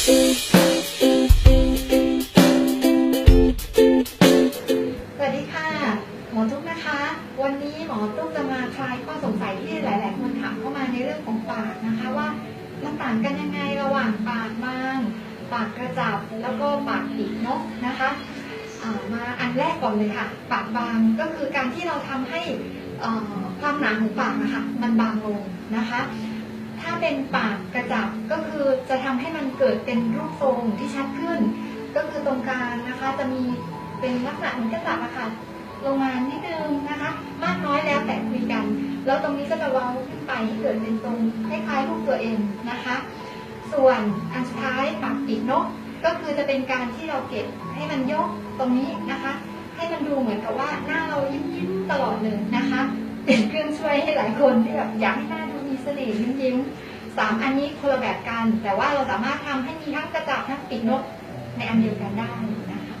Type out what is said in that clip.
สวัสดีค่ะ หมอทุกนะคะ วันนี้หมอตุ๊กจะมาคลายข้อสงสัยที่หลาย ๆ คนถามเข้ามาในเรื่องของปากนะคะว่ามันต่างกันยังไงระหว่างปากบาง ปากกระจับแล้วก็ปากปีกนกนะคะมาอันแรกก่อนเลยค่ะ ปากบางก็คือการที่เราทำให้อ่อความหนาของปากนะคะมันบางลงนะคะ ถ้าเป็นปากกระจับก็คือจะทำให้มันเกิดเป็นรูปทรงที่ชัดขึ้น ก็คือตรงกลางนะคะ จะมีเป็นลักษณะเหมือนกระจับอะค่ะลงมานิดนึงนะคะ มากน้อยแล้วแต่คุยกัน แล้วตรงนี้ก็จะเว้าขึ้นไปให้เกิดเป็นตรงคล้ายๆรูปตัวเองนะคะ ส่วนอันสุดท้ายปากปีกนกก็คือจะเป็นการที่เราเก็บให้มันยกตรงนี้นะคะ ให้มันดูเหมือนกับว่าหน้าเรายิ้มๆตลอดเลยนะคะ เป็นเครื่องช่วยให้หลายคนที่แบบอยากให้หน้า มีเสน่ห์ยิ้มสามอันนี้คนละแบบกัน แต่ว่าเราสามารถทำให้มีทั้งกระจับทั้งปีกนกในอันเดียวกันได้นะคะ